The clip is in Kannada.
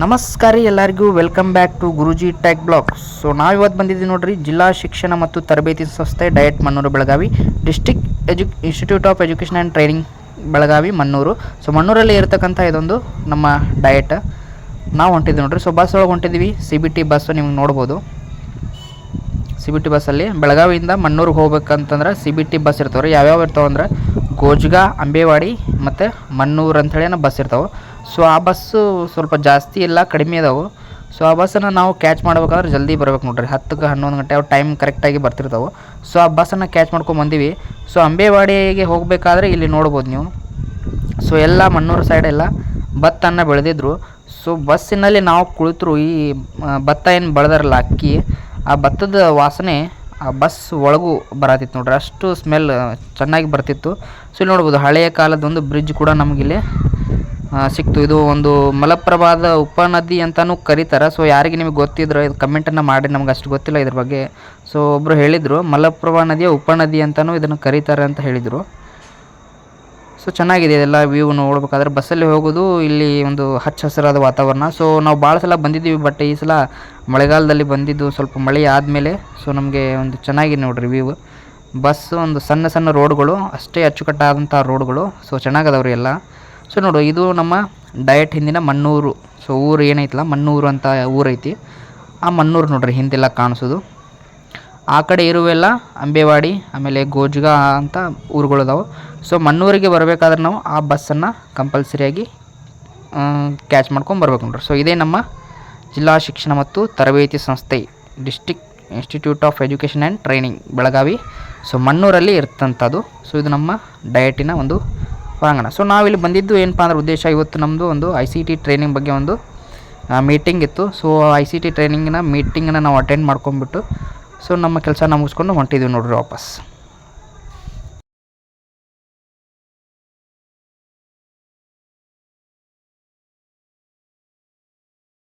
ನಮಸ್ಕಾರ ಎಲ್ಲರಿಗೂ welcome back to Guruji tech block so ನಾವು ಇವತ್ತು ಬಂದಿದ್ದೀವಿ ನೋಡ್ರಿ, ಜಿಲ್ಲಾ ಶಿಕ್ಷಣ ಮತ್ತು ತರಬೇತಿ ಸಂಸ್ಥೆ DIET Mannur Belagavi district edu institute of education and training Belagavi, Mannur. So ಮಣ್ಣೂರಲ್ಲಿ ಇರತಕ್ಕಂಥ ಇದೊಂದು ನಮ್ಮ ಡಯಟ್. ನಾವು ಹೊಂಟಿದ್ದೀವಿ ನೋಡ್ರಿ ಸೊ ಬಸ್ ಒಳಗೆ ಹೊಂಟಿದ್ದೀವಿ ಸಿ ಬಿ ಟಿ ಬಸ್ಸು ನಿಮ್ಗೆ ನೋಡ್ಬೋದು. ಸಿ ಬಿ ಟಿ ಬಸ್ಸಲ್ಲಿ ಬೆಳಗಾವಿಯಿಂದ ಮಣ್ಣೂರಿಗೆ ಹೋಗ್ಬೇಕಂತಂದ್ರೆ ಸಿ ಬಿ ಟಿ ಬಸ್ ಇರ್ತಾವೆ ರೀ ಯಾವ್ಯಾವ ಇರ್ತಾವಂದ್ರೆ ಗೋಜ್ಗಾ, ಅಂಬೇವಾಡಿ ಮತ್ತು ಮಣ್ಣೂರು ಅಂಥೇಳಿ ಬಸ್ ಇರ್ತಾವೆ. ಸೊ ಆ ಬಸ್ಸು ಸ್ವಲ್ಪ ಜಾಸ್ತಿ ಇಲ್ಲ, ಕಡಿಮೆ ಇದಾವೆ. ಸೊ ಆ ಬಸ್ಸನ್ನು ನಾವು ಕ್ಯಾಚ್ ಮಾಡ್ಬೇಕಾದ್ರೆ ಜಲ್ದಿ ಬರ್ಬೇಕು ನೋಡ್ರಿ. ಹತ್ತಕ್ಕೆ ಹನ್ನೊಂದು ಗಂಟೆ ಅವು ಟೈಮ್ ಕರೆಕ್ಟಾಗಿ ಬರ್ತಿರ್ತಾವೆ. ಸೊ ಆ ಬಸ್ಸನ್ನು ಕ್ಯಾಚ್ ಮಾಡ್ಕೊಂಡು ಬಂದೀವಿ. ಸೊ ಅಂಬೇವಾಡಿಗೆ ಹೋಗಬೇಕಾದ್ರೆ ಇಲ್ಲಿ ನೋಡ್ಬೋದು ನೀವು. ಸೊ ಎಲ್ಲ ಮಣ್ಣೂರು ಸೈಡ್ ಎಲ್ಲ ಭತ್ತನ್ನು ಬೆಳೆದಿದ್ರು. ಸೊ ಬಸ್ಸಿನಲ್ಲಿ ನಾವು ಕುಳಿತರು ಈ ಭತ್ತ ಏನು ಬೆಳೆದಾರಲ್ಲ, ಅಕ್ಕಿ, ಆ ಭತ್ತದ ವಾಸನೆ ಆ ಬಸ್ ಒಳಗೂ ಬರತಿತ್ತು ನೋಡ್ರಿ. ಅಷ್ಟು ಸ್ಮೆಲ್ ಚೆನ್ನಾಗಿ ಬರ್ತಿತ್ತು. ಸೊ ಇಲ್ಲಿ ನೋಡ್ಬೋದು ಹಳೆಯ ಕಾಲದ ಒಂದು ಬ್ರಿಡ್ಜ್ ಕೂಡ ನಮಗಿಲ್ಲಿ ಸಿಕ್ತು. ಇದು ಒಂದು ಮಲಪ್ರಭಾದ ಉಪನದಿ ಅಂತಲೂ ಕರೀತಾರೆ. ಸೊ ಯಾರಿಗೆ ನಿಮಗೆ ಗೊತ್ತಿದ್ರು ಇದು ಕಮೆಂಟನ್ನು ಮಾಡಿ. ನಮ್ಗೆ ಅಷ್ಟು ಗೊತ್ತಿಲ್ಲ ಇದ್ರ ಬಗ್ಗೆ. ಸೊ ಒಬ್ಬರು ಹೇಳಿದರು, ಮಲಪ್ರಭಾ ನದಿಯ ಉಪನದಿ ಅಂತಲೂ ಇದನ್ನು ಕರೀತಾರೆ ಅಂತ ಹೇಳಿದರು. ಸೊ ಚೆನ್ನಾಗಿದೆ ಇದೆಲ್ಲ ವ್ಯೂ ನೋಡ್ಬೇಕಾದ್ರೆ. ಬಸ್ಸಲ್ಲಿ ಹೋಗೋದು ಇಲ್ಲಿ ಒಂದು ಹಚ್ಚ ಹಸಿರಾದ ವಾತಾವರಣ. ಸೊ ನಾವು ಭಾಳ ಸಲ ಬಂದಿದ್ದೀವಿ ಬಟ್ ಈ ಸಲ ಮಳೆಗಾಲದಲ್ಲಿ ಬಂದಿದ್ದು ಸ್ವಲ್ಪ ಮಳೆ ಆದಮೇಲೆ ಸೊ ನಮಗೆ ಒಂದು ಚೆನ್ನಾಗಿದೆ ನೋಡ್ರಿ ವ್ಯೂ ಬಸ್ ಒಂದು ಸಣ್ಣ ಸಣ್ಣ ರೋಡ್ಗಳು ಅಷ್ಟೇ ಅಚ್ಚುಕಟ್ಟಾದಂಥ ರೋಡ್ಗಳು ಸೊ ಚೆನ್ನಾಗದವ್ರಿ ಎಲ್ಲ. ಸೊ ನೋಡು, ಇದು ನಮ್ಮ ಡಯಟ್ ಹಿಂದಿನ ಮಣ್ಣೂರು. ಸೊ ಊರು ಏನೈತಲ್ಲ, ಮಣ್ಣೂರು ಅಂತ ಊರೈತಿ. ಆ ಮಣ್ಣೂರು ನೋಡ್ರಿ, ಹಿಂದೆಲ್ಲ ಕಾಣಿಸೋದು. ಆ ಕಡೆ ಇರುವೆಲ್ಲ ಅಂಬೇವಾಡಿ, ಆಮೇಲೆ ಗೋಜ್ಗ ಅಂತ ಊರುಗಳಿದಾವೆ ಸೊ ಮಣ್ಣೂರಿಗೆ ಬರಬೇಕಾದ್ರೆ ನಾವು ಆ ಬಸ್ಸನ್ನು ಕಂಪಲ್ಸರಿಯಾಗಿ ಕ್ಯಾಚ್ ಮಾಡ್ಕೊಂಡು ಬರಬೇಕು ನೋಡ್ರಿ. ಸೊ ಇದೇ ನಮ್ಮ ಜಿಲ್ಲಾ ಶಿಕ್ಷಣ ಮತ್ತು ತರಬೇತಿ ಸಂಸ್ಥೆ district institute of education and training Belagavi. So ಮಣ್ಣೂರಲ್ಲಿ ಇರ್ತಂಥದ್ದು. ಸೊ ಇದು ನಮ್ಮ ಡಯಟಿನ ಒಂದು ಪ್ರಾಂಗಣ. ಸೊ ನಾವಿಲ್ಲಿ ಬಂದಿದ್ದು ಏನಪ್ಪ ಅಂದ್ರೆ ಉದ್ದೇಶ ಇವತ್ತು ನಮ್ಮದು ಒಂದು ಐ ಸಿ ಟಿ ಟ್ರೈನಿಂಗ್ ಬಗ್ಗೆ ಒಂದು ಮೀಟಿಂಗ್ ಇತ್ತು. ಸೊ ಐ ಸಿ ಟಿ ಟ್ರೈನಿಂಗಿನ ಮೀಟಿಂಗನ್ನ ನಾವು ಅಟೆಂಡ್ ಮಾಡ್ಕೊಂಬಿಟ್ಟು ಸೊ ನಮ್ಮ ಕೆಲಸ ಮುಗಿಸ್ಕೊಂಡು ಹೊಂಟಿದ್ದೀವಿ ನೋಡಿರಿ ವಾಪಸ್.